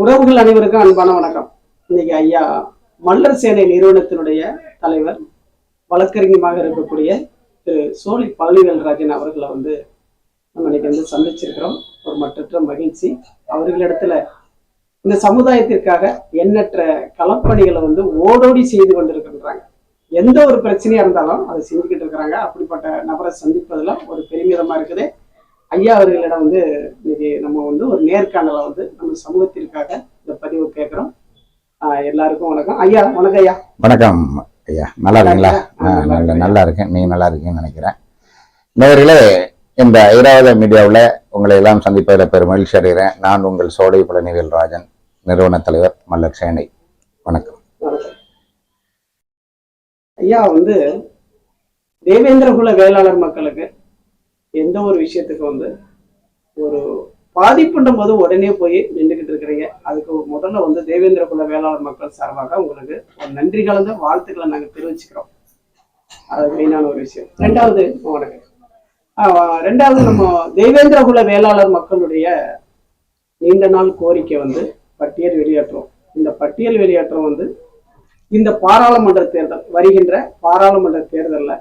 உறவுகள் அனைவருக்கும் அன்பான வணக்கம். இன்னைக்கு ஐயா மல்லர் சேனை நிறுவனத்தினுடைய தலைவர் வழக்கறிஞமாக இருக்கக்கூடிய திரு சோழி பழனிவேல்ராஜன் அவர்களை வந்து நம்ம இன்னைக்கு வந்து சந்திச்சிருக்கிறோம். ஒரு மற்றற்ற மகிழ்ச்சி. அவர்களிடத்துல இந்த சமுதாயத்திற்காக எண்ணற்ற களப்பணிகளை வந்து ஓடோடி செய்து கொண்டிருக்கின்றாங்க. எந்த ஒரு பிரச்சனையா இருந்தாலும் அதை செஞ்சுக்கிட்டு இருக்கிறாங்க. அப்படிப்பட்ட நபரை சந்திப்பதுல ஒரு பெருமிதமா இருக்குது. ஐயா அவர்களிடம் வந்து இன்னைக்கு நம்ம வந்து ஒரு நேர்காணலை வந்து நம்ம சமூகத்திற்காக இந்த பதிவு கேட்குறோம். எல்லாருக்கும் வணக்கம். ஐயா வணக்கம் ஐயா. வணக்கம் ஐயா. நல்லா இருக்கீங்களா? நல்லா நல்ல இருக்கேன். நீங்க நல்லா இருக்கீங்கன்னு நினைக்கிறேன். நேயர்களே இந்த ஐராவத மீடியாவில் உங்களை எல்லாம் சந்திப்பதில் பெரும் மகிழ்ச்சி அடைகிறேன். நான் உங்கள் சோலை பழனிவேல் ராஜன் நிறுவன தலைவர் மல்லர் சேனை வணக்கம் வணக்கம். ஐயா வந்து தேவேந்திரகுல வேளாளர் மக்களுக்கு எந்த ஒரு விஷயத்துக்கு வந்து ஒரு பாதிப்புன்றும் போது உடனே போய் நின்றுக்கிட்டு இருக்கிறீங்க. அதுக்கு முதல்ல வந்து தேவேந்திரகுல வேளாளர் மக்கள் சார்பாக உங்களுக்கு ஒரு நன்றி கலந்த வாழ்த்துக்களை நாங்கள் தெரிவிச்சுக்கிறோம். அது மெயினான ஒரு விஷயம். ரெண்டாவது வணக்கம். ஆஹ் ரெண்டாவது நம்ம தேவேந்திரகுல வேளாளர் மக்களுடைய நீண்ட நாள் கோரிக்கை வந்து பட்டியல் வெளியேற்றம். இந்த பட்டியல் வெளியேற்றம் வந்து இந்த பாராளுமன்ற தேர்தல் வருகின்ற பாராளுமன்ற தேர்தல்ல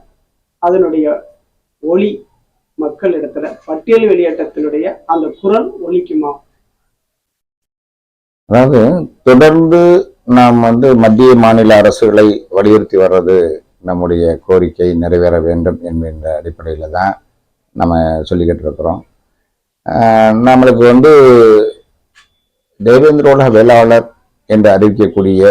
அதனுடைய ஒளி மக்களிடத்துல பட்டியல் வெளியேற்றத்தினுடைய அந்த குரல் ஒழிக்குமா அதாவது தொடர்ந்து நாம் வந்து மத்திய மாநில அரசுகளை வலியுறுத்தி வர்றது நம்முடைய கோரிக்கை நிறைவேற வேண்டும் என்கின்ற அடிப்படையில் தான் நம்ம சொல்லிக்கிட்டு இருக்கிறோம். ஆஹ் நம்மளுக்கு வந்து தேவேந்திரோட வேளாளர் என்று அறிவிக்கக்கூடிய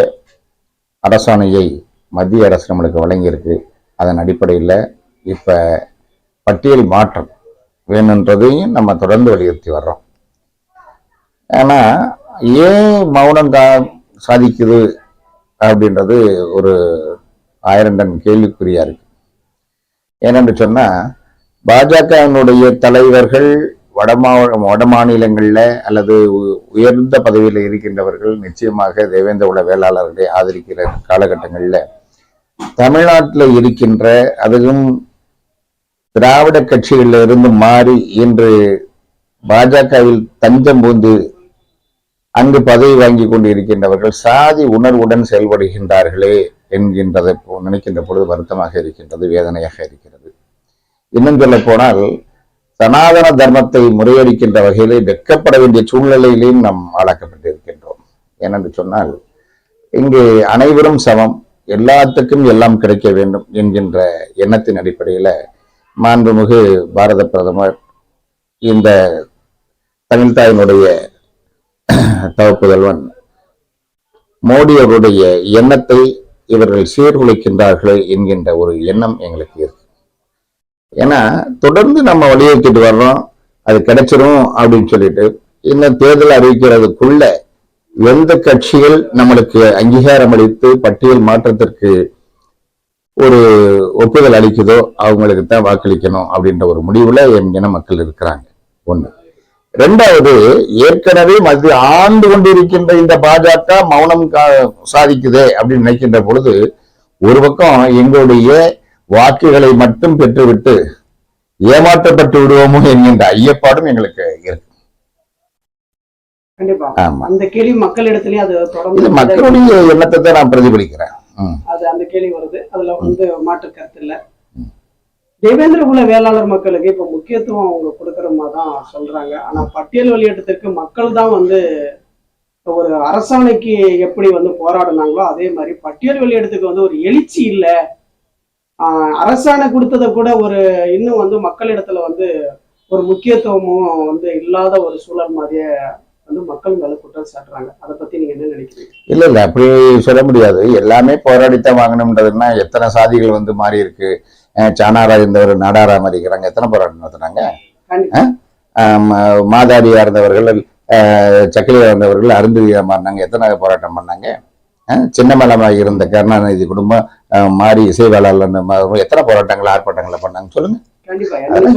அரசாணையை மத்திய அரசு நம்மளுக்கு வழங்கியிருக்கு. அதன் அடிப்படையில் இப்போ பட்டியல் மாற்றம் வேணுன்றதையும் நம்ம தொடர்ந்து வலியுறுத்தி வர்றோம். ஏன்னா ஏன் மௌனம் தா சாதிக்குது அப்படின்றது ஒரு ஆயிரம் டன் கேள்விக்குறியா இருக்கு. ஏனென்று சொன்னா பாஜகவினுடைய தலைவர்கள் வடமா வட மாநிலங்களில் அல்லது உ- உயர்ந்த பதவியில் இருக்கின்றவர்கள் நிச்சயமாக தேவேந்திர உல வேளாளர்களை ஆதரிக்கிற காலகட்டங்களில் தமிழ்நாட்டில் இருக்கின்ற அதுவும் திராவிட கட்சிகளில் இருந்து மாறி இன்று பாஜகவில் தஞ்சம் பூந்து அங்கு பதவி வாங்கி கொண்டு இருக்கின்றவர்கள் சாதி உணர்வுடன் செயல்படுகின்றார்களே என்கின்றதை நினைக்கின்ற பொழுது வருத்தமாக இருக்கின்றது வேதனையாக இருக்கிறது. இன்னும் சொல்ல போனால் சனாதன தர்மத்தை முறையடிக்கின்ற வகையிலே வெட்கப்பட வேண்டிய சூழ்நிலையிலேயும் நாம் ஆளாக்கப்பட்டிருக்கின்றோம். ஏனென்று சொன்னால் இங்கு அனைவரும் சமம் எல்லாத்துக்கும் எல்லாம் கிடைக்க வேண்டும் என்கின்ற எண்ணத்தின் அடிப்படையில மாண்புமிகு பாரத பிரதமர் இந்த தமிழ்தாயினுடைய தவப்புதல்வன் மோடி அவருடைய எண்ணத்தை இவர்கள் சீர்குலைக்கின்றார்களே என்கின்ற ஒரு எண்ணம் எங்களுக்கு இருக்கு. ஏன்னா தொடர்ந்து நம்ம வலியுறுத்திட்டு வர்றோம் அது கிடைச்சிரும் அப்படின்னு சொல்லிட்டு இன்னும் தேர்தல் அறிவிக்கிறதுக்குள்ள எந்த கட்சிகள் நம்மளுக்கு அங்கீகாரம் அளித்து பட்டியல் மாற்றத்திற்கு ஒரு ஒப்புதல் அளிக்குதோ அவங்களுக்கு தான் வாக்களிக்கணும் அப்படின்ற ஒரு முடிவுல என் இன மக்கள் இருக்கிறாங்க. ஒண்ணு. ரெண்டாவது ஏற்கனவே மது ஆண்டு கொண்டிருக்கின்ற இந்த பாஜக மௌனம் கா- சாதிக்குதே அப்படின்னு நினைக்கின்ற பொழுது ஒரு பக்கம் எங்களுடைய வாக்குகளை மட்டும் பெற்றுவிட்டு ஏமாற்றப்பட்டு விடுவோமோ என்கின்ற ஐயப்பாடும் எங்களுக்கு இருக்கு. மக்களுடைய எண்ணத்தை தான் நான் பிரதிபலிக்கிறேன். அது அந்த கேள்வி வருது. அதுல வந்து மாற்று கருத்து இல்ல தேவேந்திர குல வேளாளர் மக்களுக்கு இப்ப முக்கியத்துவம் அவங்க கொடுக்கற மாதிரி தான் சொல்றாங்க. ஆனா பட்டியல் வெளியேற்றத்திற்கு மக்கள் தான் வந்து ஒரு அரசாணைக்கு எப்படி வந்து போராடினாங்களோ அதே மாதிரி பட்டியல் வெளியேற்றத்துக்கு வந்து ஒரு எழுச்சி இல்ல. ஆஹ் அரசாணை கொடுத்ததை கூட ஒரு இன்னும் வந்து மக்களிடத்துல வந்து ஒரு முக்கியத்துவமும் வந்து இல்லாத ஒரு சூழல் மாதிரியே வந்து மக்கள் மேல குற்றம் சாட்டுறாங்க. அதை பத்தி நீங்க என்ன நினைக்கிறீங்க? இல்ல இல்ல. அப்படி சொல்ல முடியாது. எல்லாமே போராடித்தான் வாங்கணும்ன்றதுன்னா எத்தனை சாதிகள் வந்து மாறி இருக்கு? சாணாரா இருந்தவர் நாடாரா மாறிக்கிறாங்க எத்தனை போராட்டம் நடத்துனாங்க? மாதாடியா இருந்தவர்கள் சக்கிலியா இருந்தவர்கள் அருந்ததியா மாறினாங்க. எத்தனை போராட்டம் பண்ணாங்க? சின்னமலமாக இருந்த கருணாநிதி குடும்பம் மாறி இசைவாளர் எத்தனை போராட்டங்கள் ஆர்ப்பாட்டங்களை பண்ணாங்க? சொல்லுங்க.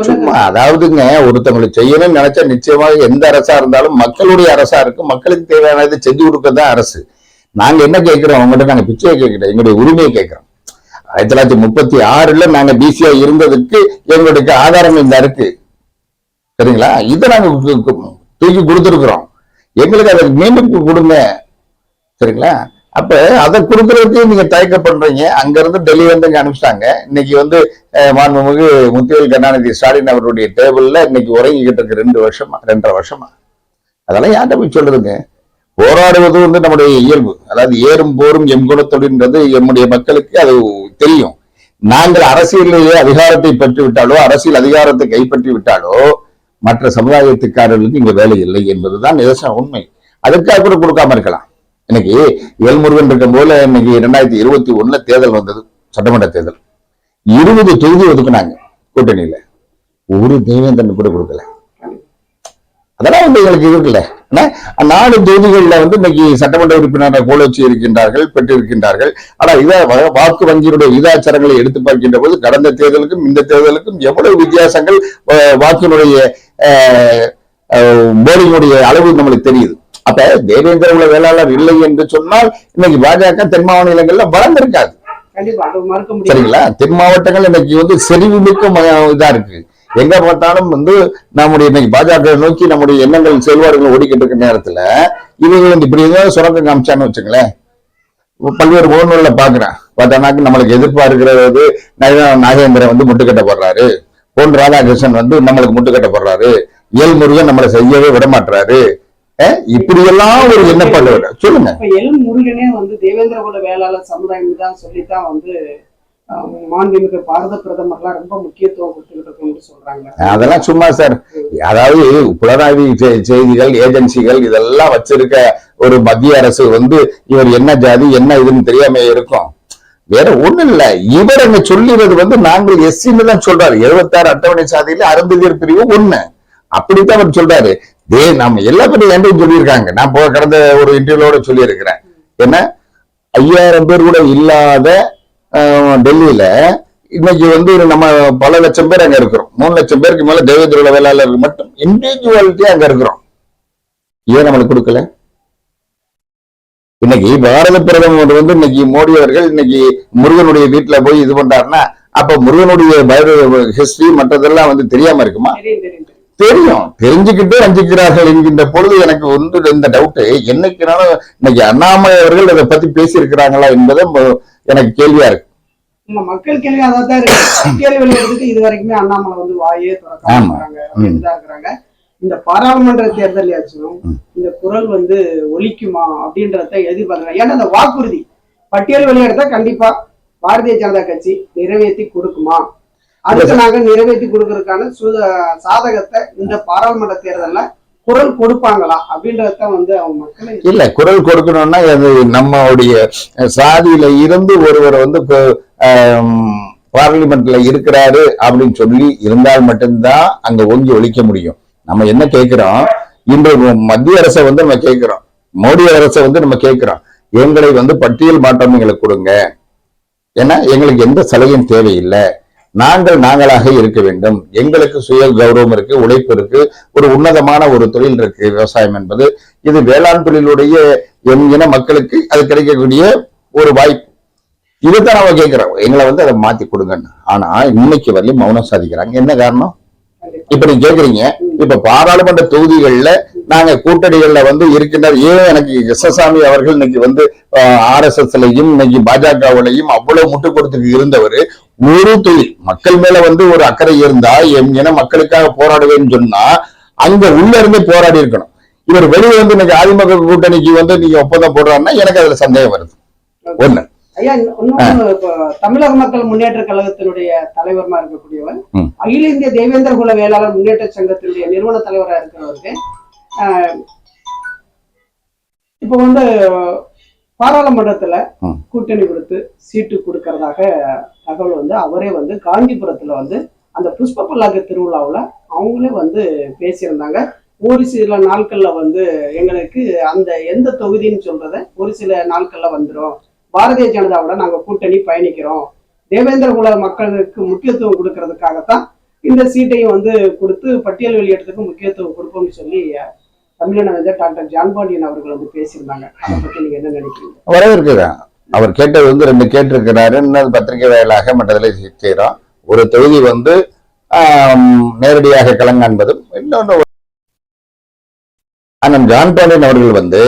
சும்மா அதாவதுங்க ஒருத்தவங்களுக்கு செய்யணும்னு நினைச்சா நிச்சயமாக எந்த அரசா இருந்தாலும் மக்களுடைய அரசா இருக்கும் மக்களுக்கு தேவையானதை செஞ்சு கொடுக்கறதுதான் அரசு. நாங்க என்ன கேட்கிறோம்? அவங்ககிட்ட நாங்க பிச்சையை கேட்கிறோம். எங்களுடைய உரிமையை கேட்கிறோம். ஆயிரத்தி தொள்ளாயிரத்தி முப்பத்தி ஆறுல நாங்க பிசியா இருந்ததுக்கு எங்களுடைய ஆதாரம் இந்த இருக்கு. சரிங்களா? இதை நாங்க தூக்கி கொடுத்துருக்குறோம். எங்களுக்கு அதை மீண்டும் கொடுங்க. சரிங்களா? அப்ப அதை கொடுக்கறதுக்கு நீங்க தயக்க பண்றீங்க. அங்க இருந்து டெல்லி வந்து இங்க அனுப்பிச்சிட்டாங்க. இன்னைக்கு வந்து மாண்புமிகு முத்துவேல் கருணாநிதி ஸ்டாலின் அவருடைய டேபிள்ல இன்னைக்கு உறங்கிக்கிட்டு இருக்கு ரெண்டு வருஷமா ரெண்டரை வருஷமா. அதெல்லாம் யார்கிட்ட போய் சொல்லுதுங்க? போராடுவது வந்து நம்முடைய இயல்பு. அதாவது ஏறும் போரும் எம் குணத்தொழின்றது எம்முடைய மக்களுக்கு அது தெரியும். நாங்கள் அரசியலிலேயே அதிகாரத்தை பெற்று விட்டாலோ அரசியல் அதிகாரத்தை கைப்பற்றி விட்டாலோ மற்ற சமுதாயத்துக்காரர்களுக்கு இங்க வேலை இல்லை என்பதுதான் நிதர்சன உண்மை. அதற்காக கூட கொடுக்காம இருக்கலாம். இன்னைக்கு ஏல்முருகன் இருக்கும் போல இன்னைக்கு ரெண்டாயிரத்தி இருபத்தி ஒண்ணுல தேர்தல் வந்தது சட்டமன்ற தேர்தல். இருபது தொகுதி ஒதுக்குனாங்க கூட்டணியில. ஒரு தேவேந்திரன் கூட கொடுக்கல. அதெல்லாம் வந்து எங்களுக்கு இருக்குல்ல. நாலு தொகுதிகள்ல வந்து இன்னைக்கு சட்டமன்ற உறுப்பினரை வச்சு இருக்கின்றார்கள் பெற்றிருக்கின்றார்கள் ஆனா இதை வாக்கு வங்கியினுடைய இதாச்சாரங்களை எடுத்து பார்க்கின்ற போது கடந்த தேர்தலுக்கும் இந்த தேர்தலுக்கும் எவ்வளவு வித்தியாசங்கள் அஹ், வாக்கினுடைய போலிங்குடைய அளவு நம்மளுக்கு தெரியுது. அப்ப தேவேந்திர குல வேளாளர் இல்லை என்று சொன்னால் இன்னைக்கு பாஜக தென் மாநிலங்கள்ல வளர்ந்திருக்காது சரிங்களா? தென் மாவட்டங்கள் இன்னைக்கு வந்து செறிவு மிக்க இதா இருக்கு. எங்க பார்த்தாலும் வந்து நம்முடைய இன்னைக்கு பாஜக நோக்கி நம்முடைய எண்ணங்கள் செயல்பாடுகள் ஓடிக்கிட்டு இருக்க நேரத்துல இவங்க வந்து இப்படி ஏதாவது சுரங்க காமிச்சான்னு வச்சுங்களேன். பல்வேறு முகநூல்ல பாக்குறேன். பார்த்தானாக்கு நம்மளுக்கு எதிர்ப்பா இருக்கிறது நாகேந்திரன் வந்து முட்டுக்கட்ட போடுறாரு. பொன் ராதாகிருஷ்ணன் வந்து நம்மளுக்கு முட்டுக்கட்ட போடுறாரு. ஏல் முருகன் நம்மளை செய்யவே விட மாட்டாரு இப்படி எல்லாம் ஒரு எண்ணப்பாடு வரும். சொல்லுங்க. இப்ப எல் முருகனே வந்து தேவேந்திர குல வேளாளர் சமுதாயம் தான் சொல்லித்தான் வந்து மாண்புமிகு பாரத பிரதமர்லாம் ரொம்ப முக்கியத்துவம் கொடுத்துக்கிட்டு சொல்றாங்க. அதெல்லாம் சும்மா சார் அதாவது புலனாய்வு செய்திகள் ஏஜென்சிகள் இதெல்லாம் வச்சிருக்க ஒரு மத்திய அரசு வந்து இவர் என்ன ஜாதி என்ன இதுன்னு தெரியாம இருக்கும். வேற ஒண்ணும் இல்ல. இவர் அங்க சொல்லிறது வந்து நாங்கள் எஸ்சின்னு தான் சொல்றாரு. எழுபத்தாறு அட்டவணை சாதியில அருந்ததியர் பிரிவு ஒண்ணு. அப்படித்தான் அவர் சொல்றாரு. டே நம்ம எல்லா பேரும் என்கிட்ட சொல்லியிருக்காங்க. நான் போ கடந்த ஒரு இன்டர்வியூலோட சொல்லியிருக்கிறேன். என்ன? ஐயாயிரம் பேர் கூட இல்லாத டெல்லியில இன்னைக்கு வந்து நம்ம பல லட்சம் பேர் அங்க இருக்கிறோம். மூணு லட்சம் பேருக்கு மேல தேவேந்திரோட வேளாளர்கள் மட்டும் இண்டிவிஜுவாலிட்டியா அங்க இருக்கிறோம். ஏன் நம்மளுக்கு கொடுக்கல? இன்னைக்கு பாரத பிரதமர் வந்து இன்னைக்கு மோடி அவர்கள் இன்னைக்கு முருகனுடைய வீட்டுல போய் இது பண்றாருன்னா அப்ப முருகனுடைய பயோ ஹிஸ்டரி மற்றதெல்லாம் வந்து தெரியாம இருக்குமா? தெரியும். தெரிஞ்சுக்கிட்டு வஞ்சிக்கிறார்கள் என்கின்ற பொழுது எனக்கு வந்து இந்த டவுட் என்னைக்குனாலும் இன்னைக்கு அண்ணாமலை அவர்கள் அதை பத்தி பேசியிருக்கிறாங்களா என்பது எனக்கு கேள்வியா இருக்கு. மக்கள் கேள்வி அதான் தான் இருக்கு இது வரைக்குமே அண்ணாமலை வந்து வாயே இருக்கிறாங்க. இந்த பாராளுமன்ற தேர்தலையாச்சும். இந்த குரல் வந்து ஒலிக்குமா அப்படின்றத எதிர்பார்க்கறாங்க ஏன்னா இந்த வாக்குறுதி பட்டியல் வெளியிடத்தா கண்டிப்பா பாரதிய ஜனதா கட்சி நிறைவேற்றி கொடுக்குமா? அதுக்கு நாங்க நிறைவேற்றி கொடுக்கறதுக்கான சுத சாதகத்தை இந்த பாராளுமன்ற தேர்தல்ல குரல் கொடுப்பாங்களா அப்படின்றத வந்து அவங்க மக்களை இல்ல குரல் கொடுக்கணும்னா அது நம்மளுடைய சாதியில இருந்து ஒருவர் வந்து பார்லிமெண்ட்ல இருக்கிறாரு அப்படின்னு சொல்லி இருந்தால் மட்டும்தான் அங்க ஓங்கி ஒழிக்க முடியும். நம்ம என்ன கேட்கிறோம் இன்று மத்திய அரசை வந்து நம்ம கேட்கிறோம் மோடி அரசை வந்து நம்ம கேட்கிறோம் எங்களை வந்து பட்டியல் மாற்றம் எங்களுக்கு கொடுங்க. ஏன்னா எங்களுக்கு எந்த சலுகையும் தேவையில்லை. நாங்கள் நாங்களாக இருக்க வேண்டும். எங்களுக்கு சுய கௌரவம் இருக்கு உழைப்பு இருக்கு ஒரு உன்னதமான ஒரு தொழில் இருக்கு விவசாயம் என்பது. இது வேளாண் தொழிலுடைய என்கிற மக்களுக்கு அது கிடைக்கக்கூடிய ஒரு வாய்ப்பு. இதுதான் அவங்க கேட்கிறோம். எங்களை வந்து அதை மாத்தி கொடுங்கன்னு. ஆனா இன்னைக்கு வரையும் மௌனம் சாதிக்கிறாங்க. என்ன காரணம்? இப்ப நீங்க கேக்குறீங்க இப்ப பாராளுமன்ற தொகுதிகள்ல நாங்க கூட்டணிகள்ல வந்து இருக்கின்ற ஏன் எனக்கு எஸ்எஸ்சாமி அவர்கள் இன்னைக்கு வந்து ஆர் எஸ் எஸ்லயும் இன்னைக்கு பாஜகவிலையும் அவ்வளவு முட்டு கொடுத்து இருந்தவர். ஒரு தொழில் மக்கள் மேல வந்து ஒரு அக்கறை இருந்தா என் இன மக்களுக்காக போராடுவேன்னு சொன்னா அங்க உள்ள இருந்தே போராடி இருக்கணும். இவர் வெளியே வந்து இன்னைக்கு அதிமுக கூட்டணிக்கு வந்து நீங்க ஒப்பந்தம் போடுறாருன்னா எனக்கு அதுல சந்தேகம் வருது. ஒண்ணு. ஐயா தமிழக மக்கள் முன்னேற்ற கழகத்தினுடைய தலைவரமா இருக்கக்கூடியவர். அகில இந்திய தேவேந்திர குல வேளாளர் முன்னேற்ற சங்கத்தினுடைய நிறுவன தலைவரா இருக்கிறவருக்கு இப்போ வந்து பாராளுமன்றத்துல. கூட்டணி கொடுத்து சீட்டு கொடுக்கறதாக தகவல் வந்து அவரே வந்து காஞ்சிபுரத்துல வந்து அந்த புஷ்ப பல்லாக்கு திருவிழாவுல அவங்களே வந்து பேசியிருந்தாங்க. ஒரு சில நாட்கள்ல வந்து எங்களுக்கு அந்த எந்த தொகுதின்னு சொல்றத ஒரு சில நாட்கள்ல வந்துரும். பாரதிய ஜனதாவோட நாங்க கூட்டணி பயணிக்கிறோம். தேவேந்திர குல மக்களுக்கு முக்கியத்துவம் கொடுக்கறதுக்காகத்தான் இந்த சீட்டையும் வந்து கொடுத்து பட்டியல் வெளியிடத்துக்கு முக்கியத்துவம் கொடுப்போம்னு சொல்லி தமிழக டாக்டர் ஜான்பாண்டியன் அவர்கள் வந்து பேசியிருந்தாங்க. அதை பத்தி நீங்க என்ன நினைக்கிறீங்க? வரவேற்கிறேன். அவர் கேட்டது வந்து ரெண்டு கேட்டிருக்கிறாரு. இன்னும் பத்திரிகை வாயிலாக மற்றதில் செய்கிறோம். ஒரு தொகுதி வந்து நேரடியாக கலங்காண்பதும் இன்னொன்று ஆனால் ஜான்பாண்டியன் அவர்கள் வந்து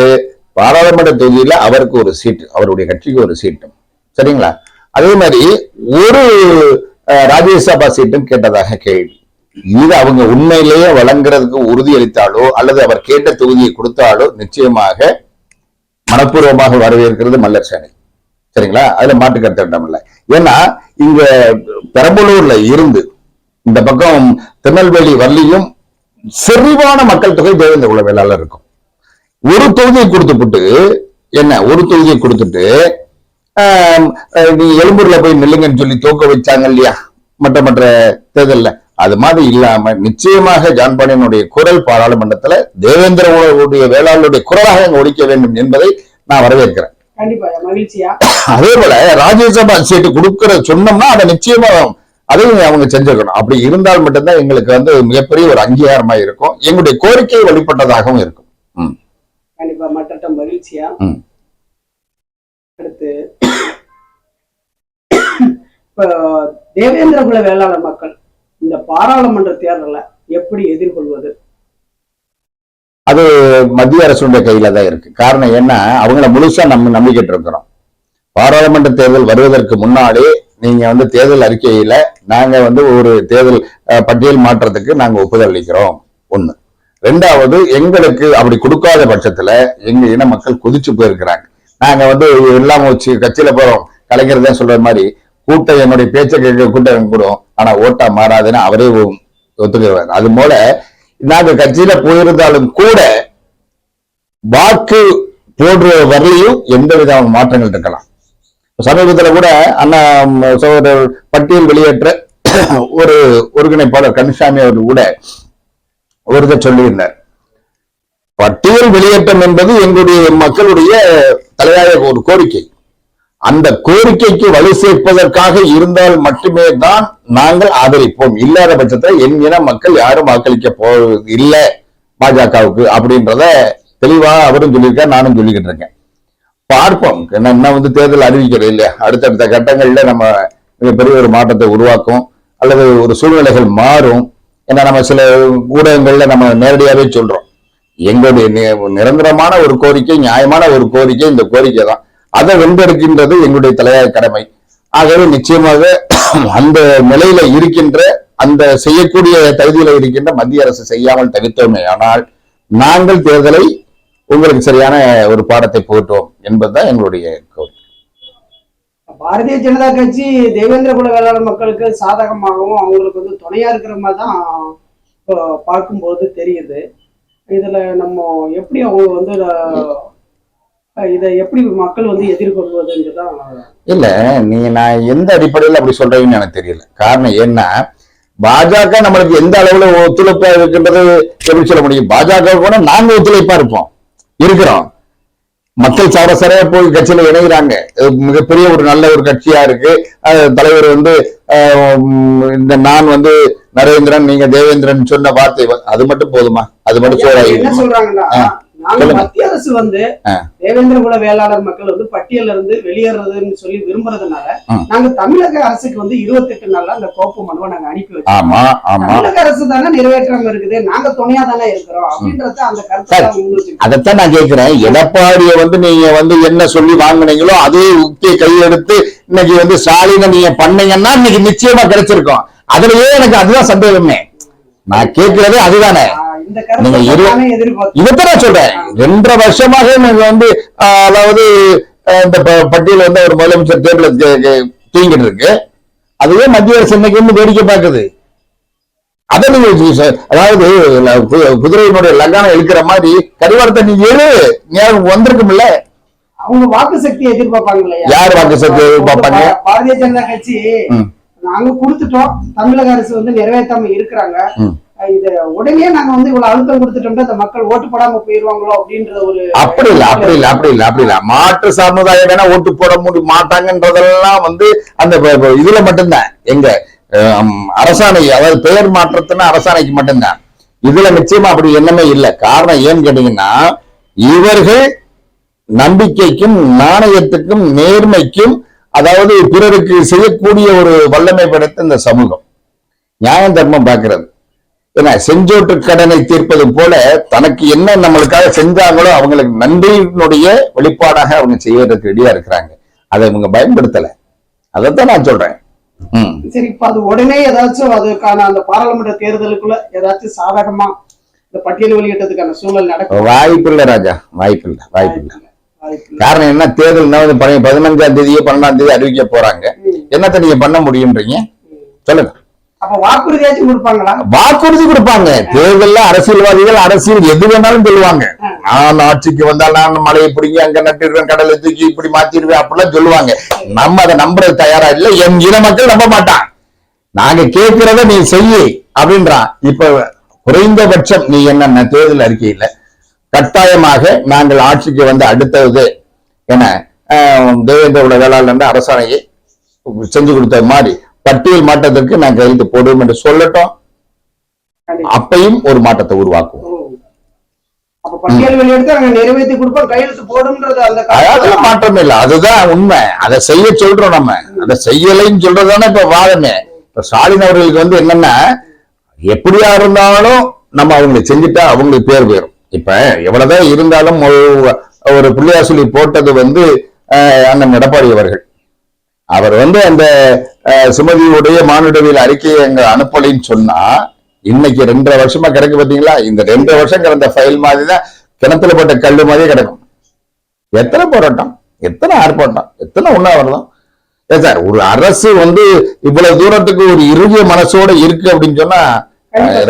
பாராளுமன்ற தொகுதியில அவருக்கு ஒரு சீட்டு அவருடைய கட்சிக்கு ஒரு சீட்டு சரிங்களா? அதே மாதிரி ஒரு ராஜ்யசபா சீட்டும் கேட்டதாக கேள்வி. இது அவங்க உண்மையிலேயே வழங்குறதுக்கு உறுதி அளித்தாலோ அல்லது அவர் கேட்ட தொகுதியை கொடுத்தாலோ நிச்சயமாக மனப்பூர்வமாக வரவேற்கிறது மல்லர் சேனை சரிங்களா? அதுல மாட்டு கருத்தட்டம் இல்லை ஏன்னா இங்க பெரம்பலூர்ல இருந்து இந்த பக்கம் திருநெல்வேலி வரலையும் செறிவான மக்கள் தொகை தேவேந்திர குல வேளாளர் இருக்கும். ஒரு தொகுதியை கொடுத்துப்புட்டு என்ன? ஒரு தொகுதியை கொடுத்துட்டு நீ எழும்பூர்ல போய் நில்லுங்கன்னு சொல்லி தோக்க வச்சாங்க இல்லையா? மற்ற மற்ற தேர்தல்ல. அது மாதிரி இல்லாம நிச்சயமாக ஜான் பாண்டியனுடைய குரல் பாராளுமன்றத்துல தேவேந்திர குலவுடைய வேளாளருடைய குரலாக அங்க ஒழிக்க வேண்டும் என்பதை நான் வரவேற்கிறேன். அதே போல ராஜ்யசபா சீட்டு கொடுக்கிற சொன்னோம்னா அதை நிச்சயமா அதையும் அவங்க செஞ்சிருக்கணும். அப்படி இருந்தால் மட்டும்தான் எங்களுக்கு வந்து மிகப்பெரிய ஒரு அங்கீகாரமா இருக்கும். எங்களுடைய கோரிக்கை வழிபட்டதாகவும் இருக்கும். கண்டிப்பா மற்ற மகிழ்ச்சியா. அடுத்து தேவேந்திர குல வேளாளர் மக்கள். இந்த பாராளுமன்ற தேர்தலை எப்படி எதிர்கொள்வது? அது மத்திய அரசுடைய கையில தான் இருக்கு. காரணம் என்ன? அவங்கள முழுசா நம்ம நம்பிக்கிட்டு இருக்கிறோம். பாராளுமன்ற தேர்தல் வருவதற்கு முன்னாடி நீங்க வந்து தேர்தல் அறிக்கையில நாங்க வந்து ஒரு தேர்தல் பட்டியல் மாற்றத்துக்கு நாங்க ஒப்புதல் அளிக்கிறோம் ஒண்ணு. ரெண்டாவது எங்களுக்கு அப்படி கொடுக்காத பட்சத்துல எங்க இன மக்கள் கொதிச்சு போயிருக்கிறாங்க. நாங்க வந்து எல்லாம் வச்சு கட்சியில போறோம். கலைஞர் தான் சொல்ற மாதிரி கூட்டம் என்னுடைய பேச்சை கேட்க கூட்டம் கூடும். ஆனா ஓட்டா மாறாதுன்னு அவரே ஒத்துக்கிறார் அது போல நாங்க கட்சியில போயிருந்தாலும் கூட வாக்கு போடுற வரலையும் எந்த விதமான மாற்றங்கள் இருக்கலாம். சமீபத்தில் கூட அண்ணா ம், சகோதரர் பட்டியல் வெளியேற்ற ஒரு ஒருங்கிணைப்பாளர் கனிசாமி அவர்கள் கூட ஒருத சொல்லியிருந்தார். பட்டியல் வெளியேற்றம் என்பது எங்களுடைய மக்களுடைய தலையாய ஒரு கோரிக்கை. அந்த கோரிக்கைக்கு வலு சேர்ப்பதற்காக இருந்தால் மட்டுமே தான் நாங்கள் ஆதரிப்போம். இல்லாத பட்சத்தில் என் இன மக்கள் யாரும் வாக்களிக்க போவது இல்லை பாஜகவுக்கு அப்படின்றத தெளிவா அவரும் சொல்லியிருக்கார் நானும் சொல்லிக்கிட்டு இருக்கேன். பார்ப்போம். என்ன வந்து தேர்தல் அறிவிக்கிறது இல்லையா? அடுத்தடுத்த கட்டங்கள்ல நம்ம மிகப்பெரிய ஒரு மாற்றத்தை உருவாக்கும் அல்லது ஒரு சூழ்நிலைகள் மாறும் ஏன்னா நம்ம சில ஊடகங்கள்ல நம்ம நேரடியாகவே சொல்றோம். எங்களுடைய நி- நிரந்தரமான ஒரு கோரிக்கை நியாயமான ஒரு கோரிக்கை இந்த கோரிக்கை தான் அதை வென்றெடுக்கின்றது எங்களுடைய தலையாய கடமை. ஆகவே நிச்சயமாக அந்த நிலையில இருக்கின்ற அந்த செய்யக்கூடிய தகுதியில இருக்கின்ற மத்திய அரசு செய்யாமல் தவிர்த்தோமே ஆனால் நாங்கள் தேர்தலை உங்களுக்கு சரியான ஒரு பாடத்தை போட்டோம் என்பதுதான் எங்களுடைய கோரிக்கை. பாரதிய ஜனதா கட்சி தேவேந்திர குல வேளாளர் மக்களுக்கு சாதகமாகவும் அவங்களுக்கு வந்து துணையா இருக்கிற மாதிரி தான் பார்க்கும்போது தெரியுது. இதுல நம்ம எப்படி அவங்க வந்து இதை எப்படி மக்கள் வந்து எதிர்கொள்வதுன்றதான் இல்ல நீங்க நான் எந்த அடிப்படையில் அப்படி சொல்றீங்கன்னு எனக்கு தெரியல. காரணம் என்ன? பாஜக நம்மளுக்கு எந்த அளவுல ஒத்துழைப்பா இருக்கின்றது எப்படி சொல்ல முடியும்? பாஜக கூட நாங்க ஒத்துழைப்பா இருப்போம். இருக்கிறோம். மக்கள் சரசரையா போய் கட்சியில இணைகிறாங்க மிகப்பெரிய ஒரு நல்ல ஒரு கட்சியா இருக்கு. தலைவர் வந்து இந்த நான் வந்து நரேந்திரன் நீங்க தேவேந்திரன் சொன்ன வார்த்தை அது மட்டும் போதுமா? அது மட்டும் சோறாகி நாங்க. மத்திய அரசு வந்து. தேவேந்திர குல வேளாளர் மக்கள் வந்து பட்டியல்ல இருந்து வெளியேறதுன்னு சொல்லி விரும்புறதுனால. நாங்க தமிழக அரசுக்கு வந்து இருபத்தெட்டு நாள்ல அந்த கோப்பு மனுவை நாங்க அனுப்பி வச்சோம் தமிழக அரசு தானே நிறைவேற்றாம இருக்குது. நாங்க துணையா தானே இருக்கிறோம் அப்படின்றத அந்த கருத்தை. அதைத்தான் நான் கேட்கிறேன் எடப்பாடிய வந்து நீங்க வந்து என்ன சொல்லி வாங்குனீங்களோ அதே உத்தியை கையெடுத்து இன்னைக்கு வந்து ஸ்டாலினை நீங்க பண்ணீங்கன்னா இன்னைக்கு நிச்சயமா கிடைச்சிருக்கும். அதுலயே எனக்கு அதுதான் சந்தேகமே. நான் கேட்கிறதே அதுதானே. இதைத்தான் சொல்றேன். ரெண்டரை வருஷமாக நீங்க வந்து அதாவது இந்த பட்டியல் வந்து ஒரு முதலமைச்சர் தேர்தல் தூங்கிட்டு இருக்கு. அதுவே மத்திய அரசு இன்னைக்கு வந்து வேடிக்கை பார்க்குது. அதை நீங்க அதாவது குதிரையினுடைய லகானம் இழுக்கிற மாதிரி கரிவாரத்தை நீ எழு ஞாபகம் வந்திருக்கும்ல அவங்க வாக்கு சக்தியை எதிர்பார்ப்பாங்க யார் வாக்கு சக்தியை எதிர்பார்ப்பாங்க? பாரதிய ஜனதா கட்சி. நாங்க கொடுத்துட்டோம். தமிழக அரசு வந்து நிறைவேற்றாம இருக்கிறாங்க. இது உடனே நாங்க வந்து இவ்வளவு அழுத்தம் கொடுத்துட்டோம்னா மக்கள் ஓட்டு போடாம போயிருவாங்களோ அப்படின்ற ஒரு அப்படி இல்ல அப்படி இல்ல அப்படி இல்ல அப்படி இல்ல. மாற்று சமுதாயம் வேணா ஓட்டு போட முடி மாட்டாங்கன்றதெல்லாம் வந்து அந்த இதுல மட்டும்தான். எங்க அரசாணை அதாவது பெயர் மாற்றத்தின அரசாணைக்கு மட்டும்தான். இதுல நிச்சயமா அப்படி எண்ணமே இல்லை. காரணம் ஏன்னு கேட்டீங்கன்னா இவர்கள் நம்பிக்கைக்கும் நாணயத்துக்கும் நேர்மைக்கும் அதாவது பிறருக்கு செய்யக்கூடிய ஒரு வல்லமை படைத்த இந்த சமூகம். நியாயம் தர்மம் பார்க்கிறது. ஏன்னா செஞ்சோட்டு கடனை தீர்ப்பது போல தனக்கு என்ன நம்மளுக்காக செஞ்சாங்களோ அவங்களுக்கு நன்றியினுடைய வெளிப்பாடாக அவங்க செய்வதற்கு ரெடியா இருக்கிறாங்க. அதை இவங்க பயன்படுத்தல. அதைத்தான் நான் சொல்றேன். சரி இப்ப அது உடனே ஏதாச்சும் அதுக்கான அந்த பாராளுமன்ற தேர்தலுக்குள்ள ஏதாச்சும் சாதகமா இந்த பட்டியல் வெளியிட்டதுக்கான சூழல் நடக்கும் வாய்ப்பில்லை ராஜா. வாய்ப்பில்லை வாய்ப்பில்லை வாய்ப்பில்லை. காரணம் என்ன? தேர்தல் வந்து பதி- பதினஞ்சாம் தேதியோ பன்னெண்டாம் தேதி அறிவிக்க போறாங்க. என்னத்த நீங்க பண்ண முடியும்ன்றீங்க சொல்லுங்க. வாக்குறுதி கொடுப்பாங்க. தேர்தல்ல அரசியல்வாதிகள் அரசியல் எது வேணாலும் சொல்லுவாங்க. நான் ஆட்சிக்கு வந்தால் நான் மலையை பிடிங்கி அங்க நட்டிருவேன் கடலை தூக்கி இப்படி மாத்திடுவேன் அப்படிலாம் சொல்லுவாங்க. நம்ம அதை நம்புறது தயாரா இல்ல. என் இன மக்கள் நம்ப மாட்டான். நாங்க கேட்கிறத நீ செய்யி அப்படின்றான். இப்ப குறைந்தபட்சம் நீ என்ன தேர்தல் அறிக்கையில கட்டாயமாக நாங்கள் ஆட்சிக்கு வந்த அடுத்தது என ஆஹ், தேவேந்திர உள்ள வேளாளர் அரசாணையை செஞ்சு கொடுத்த மாதிரி பட்டியல் மாற்றத்திற்கு நான் கையெழுத்து போடுவோம் என்று சொல்லட்டும். அப்பையும் ஒரு மாற்றத்தை உருவாக்குவோம். ஓ. அப்ப பட்டியல் வெளியெடுத்து அங்க நிறைவேற்றி கொடுப்போம் கையெழுத்து போடும்ன்றது அந்த அதுல மாற்றம் இல்லை. அதுதான் உண்மை. அதை செய்ய சொல்றோம் நம்ம. அதை செய்யலைன்னு சொல்றதுதானே இப்ப வாதமே. இப்ப ஸ்டாலின் அவர்களுக்கு வந்து என்னன்னா எப்படியா இருந்தாலும் நம்ம அவங்களுக்கு செஞ்சுட்டா அவங்களுக்கு பேர் போயிடும் இப்ப எவ்வளவுதான் இருந்தாலும் ஒரு- பிள்ளையார் சொல்லி போட்டது வந்து அண்ணன் எடப்பாடி அவர்கள். அவர் வந்து அந்த சுமதியுடைய மானுடவியல் அறிக்கையை எங்க அனுப்பலைன்னு சொன்னா இன்னைக்கு ரெண்டரை வருஷமா கிடக்கு பாத்தீங்களா? இந்த ரெண்டரை வருஷம் கிடந்த ஃபைல் மாதிரி தான் கிணத்துல போட்ட கல்லு மாதிரியே கிடக்கும். எத்தனை போராட்டம்? எத்தனை ஆர்ப்பாட்டம்? எத்தனை உண்ணாவிரதம்? ஏன் சார் ஒரு அரசு வந்து இவ்வளவு தூரத்துக்கு ஒரு இறுகிய மனசோட இருக்கு அப்படின்னு சொன்னா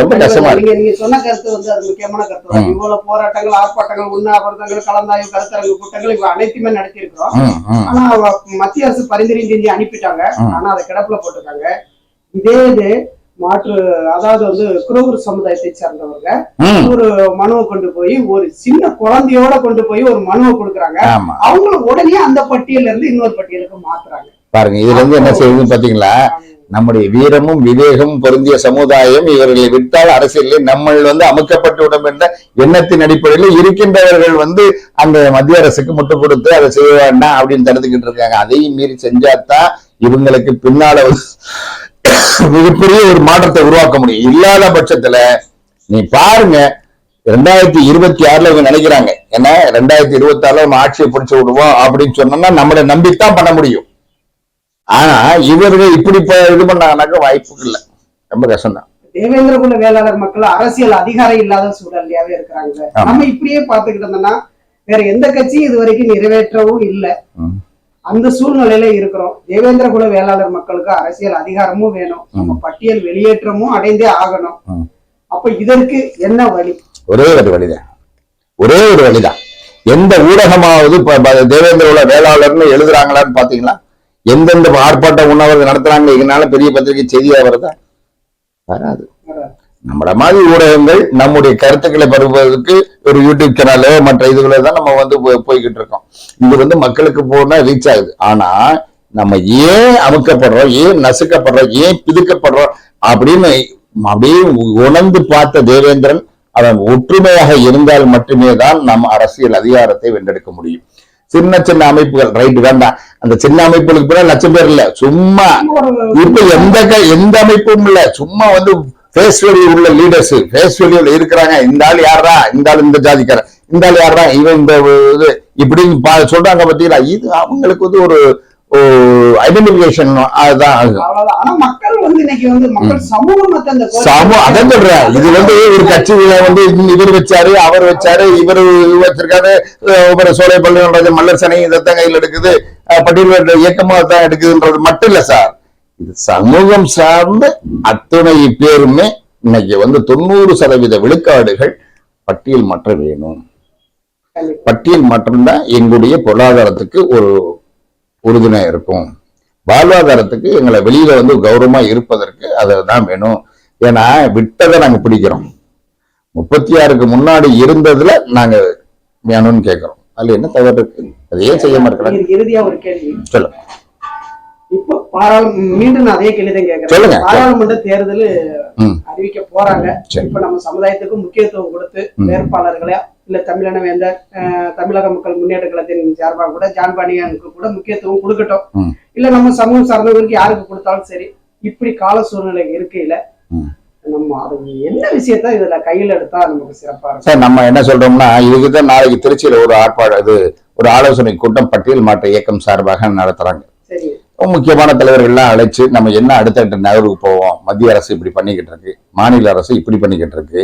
ரொம்ப கஷ்டமா இருக்கு. நீங்க சொன்ன கருத்து வந்து அது முக்கியமான கருத்து தான். இவ்வளவு போராட்டங்கள் ஆர்ப்பாட்டங்கள் உண்ணாவிரதங்கள் கலந்தாய்வு கருத்தரங்கு கூட்டங்கள் இவ அனைத்துமே நடத்தியிருக்கிறோம். ஆனா மத்திய அரசு பரிந்துரை செஞ்சு அனுப்பிட்டாங்க. ஆனா அதை கிடப்புல போட்டிருக்காங்க. இதே இது மாற்று அதாவது வந்து குரோகூர் சமுதாயத்தை சேர்ந்தவங்க. ஒரு மனுவை கொண்டு போய் ஒரு சின்ன குழந்தையோட கொண்டு போய் ஒரு மனுவை கொடுக்குறாங்க. அவங்களும் உடனே அந்த பட்டியல்ல இருந்து இன்னொரு பட்டியலுக்கு மாத்துறாங்க. பாருங்க இதுல இருந்து என்ன செய்யுதுன்னு பாத்தீங்களா? நம்முடைய வீரமும் விவேகமும் பொருந்திய சமுதாயம் இவர்களை விட்டால் அரசியலில் நம்ம வந்து அமுக்கப்பட்டு விடும் என்ற எண்ணத்தின் அடிப்படையில் இருக்கின்றவர்கள் வந்து அந்த மத்திய அரசுக்கு முட்டு கொடுத்து அதை செய்ய வேண்டாம் அப்படின்னு தடுத்துக்கிட்டு இருக்காங்க. அதையும் மீறி செஞ்சாதான் இவங்களுக்கு பின்னால மிகப்பெரிய ஒரு மாற்றத்தை உருவாக்க முடியும். இல்லாத பட்சத்துல நீ பாருங்க ரெண்டாயிரத்தி இருபத்தி ஆறுல இவங்க நினைக்கிறாங்க. ஏன்னா ரெண்டாயிரத்தி இருபத்தி ஆறுல நம்ம ஆட்சியை பிடிச்சு விடுவோம் அப்படின்னு சொன்னோம்னா நம்மளை நம்பித்தான் பண்ண முடியும். ஆனா இவர்கள் இப்படி இது பண்ணாங்கன்னாக்க வாய்ப்பு இல்லை. ரொம்ப கஷ்டம்தான். தேவேந்திர குல வேளாளர் மக்கள் அரசியல் அதிகாரம் இல்லாத சூழல்லையாவே இருக்கிறாங்க. நம்ம இப்படியே பாத்துக்கிட்டு இருந்தோம்னா வேற எந்த கட்சியும் இது வரைக்கும் நிறைவேற்றவும் இல்ல. அந்த சூழ்நிலையில இருக்கிறோம். தேவேந்திர குல வேளாளர் மக்களுக்கு அரசியல் அதிகாரமும் வேணும். நம்ம பட்டியல் வெளியேற்றமும் அடைந்தே ஆகணும். அப்ப இதற்கு என்ன வழி? ஒரே ஒரு வழிதான். ஒரே ஒரு வழிதான். எந்த ஊடகமாவது ப- தேவேந்திரோட வேளாளர்னு எழுதுறாங்களான்னு பாத்தீங்களா? எந்தெந்த ஆர்ப்பாட்டம் உண்ணாவிரதம் நடத்துறாங்க இதனால பெரிய பத்திரிகை செய்தியா வருதா வராது. நம்மள மாதிரி ஊடகங்கள் நம்முடைய கருத்துக்களை பரப்புவதற்கு ஒரு யூடியூப் சேனலு மற்ற இதுகளை தான் நம்ம வந்து போ- போய்கிட்டு இருக்கோம். இது வந்து மக்களுக்கு போனா ரீச் ஆகுது. ஆனா நம்ம ஏன் அமுக்கப்படுறோம் ஏன் நசுக்கப்படுறோம் ஏன் பிதுக்கப்படுறோம் அப்படின்னு அப்படியே உணர்ந்து பார்த்த தேவேந்திரன் அவன் ஒற்றுமையாக இருந்தால் மட்டுமே தான் நம்ம அரசியல் அதிகாரத்தை வென்றெடுக்க முடியும். சின்ன சின்ன அமைப்புகள். ரைட் வேண்டாம் அந்த சின்ன அமைப்புகளுக்கு பின்னாடி லட்சம் பேர் இல்ல. சும்மா இப்ப எந்த க- எந்த அமைப்பும் இல்ல. சும்மா வந்து ஃபேஸ் வேல்யூ உள்ள லீடர்ஸ் ஃபேஸ் வேல்யூல இருக்கிறாங்க. இந்த ஆள் யாரா இந்த ஆள் இந்த ஜாதிக்காரன். இந்த ஆள் யாரா இவன் இந்த இது. இப்படின்னு பா- சொல்றாங்க பாத்தீங்களா? இது அவங்களுக்கு வந்து ஒரு ஐடென்டிபிகேஷன் அதான் சொல்றேன். இது வந்து ஒரு கட்சியில வந்து இவர் வச்சாரு அவர் வச்சாரு இவர் வச்சிருக்காரு. இவர் சோலை பள்ளி மல்லர் சனை இதைத்தான் கையில் எடுக்குது. பட்டியல் இயக்கமா தான் எடுக்குதுன்றது மட்டும் இல்ல சார். இது சமூகம் சார்ந்த அத்துணை பேருமே இன்னைக்கு வந்து தொண்ணூறு சதவீத விழுக்காடுகள் பட்டியல் மாற்ற வேணும். பட்டியல் மாற்றம்தான் எங்களுடைய பொருளாதாரத்துக்கு ஒரு உறுதுணை இருக்கும். வாழ்வாதாரத்துக்கு எங்களை வெளியில வந்து கௌரவமா இருப்பதற்கு அதுதான் வேணும். ஏன்னா விட்டதை நாங்க பிடிக்கிறோம். முப்பத்தி ஆறுக்கு முன்னாடி இருந்ததுல நாங்க வேணும்னு கேட்கிறோம் அதுல என்ன தவறு இருக்கு? அது ஏன் செய்ய மாட்டேங்கிறாங்க இறு- இறுதியா ஒரு கேள்வி. சொல்லுங்க. இப்போ பாராளு மீண்டும் நான் அதே கேள்வி தான் கேட்கிறேன். பாராளுமன்ற தேர்தல் அறிவிக்க போறாங்க. இப்ப நம்ம சமுதாயத்துக்கு முக்கியத்துவம் கொடுத்து. வேட்பாளர்களை இல்ல தமிழன வேந்தர் அஹ், தமிழக மக்கள் முன்னேற்ற கழகத்தின் சார்பாக கூட ஜான் பாண்டியனுக்கு கூட முக்கியத்துவம் கொடுக்கட்டும். இல்ல நம்ம சமூகம் சார்ந்தவங்களுக்கு யாருக்கு கொடுத்தாலும் சரி இப்படி கால சூழ்நிலை இருக்கையில. நம்ம அது என்ன விஷயத்த இதுல கையில எடுத்தா நமக்கு சிறப்பா இருக்கும் சார் நம்ம என்ன சொல்றோம்னா இதுக்கு தான் நாளைக்கு திருச்சியில ஒரு ஆர்ப்பாடு இது ஒரு ஆலோசனை கூட்டம் பட்டியல் மாற்ற இயக்கம் சார்பாக நடத்துறாங்க முக்கியமான தலைவர்கள்லாம் அழைச்சு நம்ம என்ன அடுத்தடுத்த நகர்வுக்கு போவோம்? மத்திய அரசு இப்படி பண்ணிக்கிட்டு இருக்கு. மாநில அரசு இப்படி பண்ணிக்கிட்டு இருக்கு.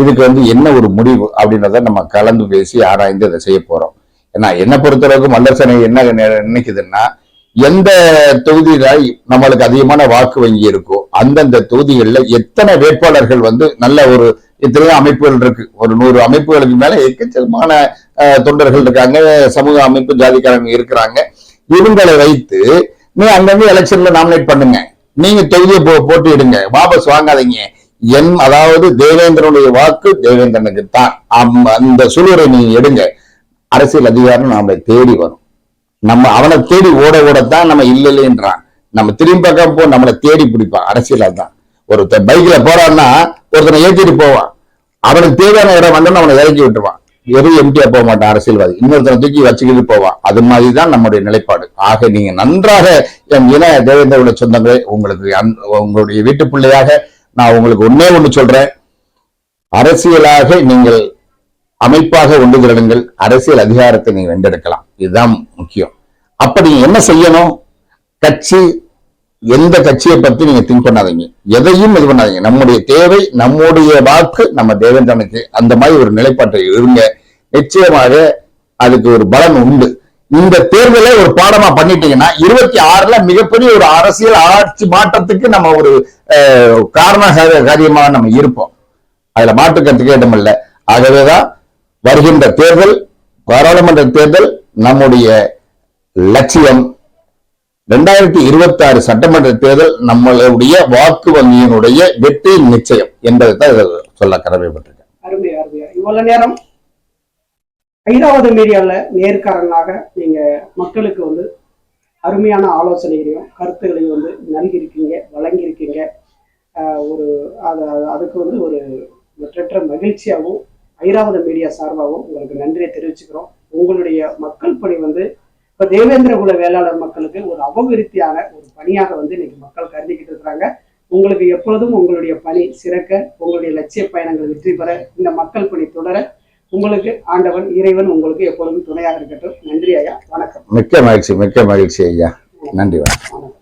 இதுக்கு வந்து என்ன ஒரு முடிவு அப்படின்றத நம்ம கலந்து பேசி ஆராய்ந்து அதை செய்ய போறோம். ஏன்னா என்ன பொறுத்தளவுக்கு மல்லரசனை என்ன நினைக்குதுன்னா எந்த தொகுதியில நம்மளுக்கு அதிகமான வாக்கு வங்கி இருக்கோ அந்தந்த தொகுதிகளில் எத்தனை வேட்பாளர்கள் வந்து நல்ல ஒரு இத்தனை அமைப்புகள் இருக்கு. ஒரு நூறு அமைப்புகளுக்கு மேல எக்கச்சக்கமான தொண்டர்கள் இருக்காங்க சமூக அமைப்பு ஜாதிக்காரங்க இருக்கிறாங்க. இவங்களை வைத்து நீ அங்கங்க எலெக்ஷன்ல நாமினேட் பண்ணுங்க. நீங்க தொகுதியை போ போட்டியிடுங்க. வாபஸ் வாங்காதீங்க. என் அதாவது தேவேந்திரனுடைய வாக்கு தேவேந்திரனுக்கு தான். அந்த சுழுரை நீங்க எடுங்க. அரசியல் அதிகாரம் நாம தேடி வரும். நம்ம அவனை தேடி ஓட ஓடத்தான் நம்ம இல்ல இல்லைன்றான். நம்ம திரும்பி பக்கம் போ நம்மளை தேடி பிடிப்பான். அரசியல் அதுதான். ஒருத்தன் பைக்ல போறான்னா ஒருத்தனை ஏத்திட்டு போவான். அவனுக்கு தேவையான இடம் வந்தோன்னு அவனை இறக்கி விட்டுருவான். வெறும் எம்டியா போக மாட்டான் அரசியல்வாதி. இன்னொருத்தனை தூக்கி வச்சுக்கிட்டு போவான். அது மாதிரி தான் நம்முடைய நிலைப்பாடு. ஆக நீங்க நன்றாக என் இன தேவேந்திரோட சொந்தங்களே உங்களுக்கு உங்களுடைய வீட்டு பிள்ளையாக நான் உங்களுக்கு ஒன்னே ஒண்ணு சொல்றேன். அரசியலாக நீங்கள் அமைப்பாக ஒன்று திரளுங்கள். அரசியல் அதிகாரத்தை நீங்க வென்றெடுக்கலாம். இதுதான் முக்கியம். அப்ப நீங்க என்ன செய்யணும்? கட்சி எந்த கட்சியை பத்தி நீங்க திங்க் பண்ணாதீங்க. எதையும் இது பண்ணாதீங்க. நம்முடைய தேவை நம்முடைய வாக்கு நம்ம தேவேந்திரனுக்கு அந்த மாதிரி ஒரு நிலைப்பாட்டை இருங்க நிச்சயமாக அதுக்கு ஒரு பலன் உண்டு. இந்த தேர்தலை ஒரு பாடமா பண்ணிட்டீங்கன்னா இருபத்தி ஆறுல மிகப்பெரிய ஒரு அரசியல் ஆட்சி மாற்றத்துக்கு நம்ம ஒரு காரண காரியமாக நம்ம இருப்போம். அதுல மாற்று கருத்துக்கு இடமில்லை ஆகவேதான் வருகின்ற தேர்தல் பாராளுமன்ற தேர்தல் நம்முடைய லட்சியம். ரெண்டாயிரத்தி இருபத்தி ஆறு சட்டமன்ற தேர்தல் நம்மளுடைய வாக்கு வங்கியினுடைய வெற்றி நிச்சயம் என்பதை தான் சொல்ல கடமைப்பட்டிருக்கேன். இவ்வளவு நேரம் ஐராவத மீடியாவில் நேர்காரனாக நீங்கள் மக்களுக்கு வந்து அருமையான ஆலோசனைகளையும் கருத்துகளையும் வந்து நல்கியிருக்கீங்க வழங்கியிருக்கீங்க. ஒரு அது அதுக்கு வந்து ஒரு மற்றற்ற மகிழ்ச்சியாகவும் ஐராவத மீடியா சார்பாகவும் உங்களுக்கு நன்றியை தெரிவிச்சுக்கிறோம். உங்களுடைய மக்கள் பணி வந்து இப்போ தேவேந்திர குல வேளாளர் மக்களுக்கு ஒரு அபவிருத்தியான ஒரு பணியாக வந்து இன்னைக்கு மக்கள் கருதிக்கிட்டு இருக்கிறாங்க. உங்களுக்கு எப்பொழுதும் உங்களுடைய பணி சிறக்க உங்களுடைய லட்சிய பயணங்கள் வெற்றி பெற இந்த மக்கள் பணி தொடர உங்களுக்கு ஆண்டவன் இறைவன் உங்களுக்கு எப்பொழுதும் துணையாக இருக்கட்டும். நன்றி ஐயா. வணக்கம். மிக்க மகிழ்ச்சி மிக்க மகிழ்ச்சி ஐயா. நன்றி வணக்கம்.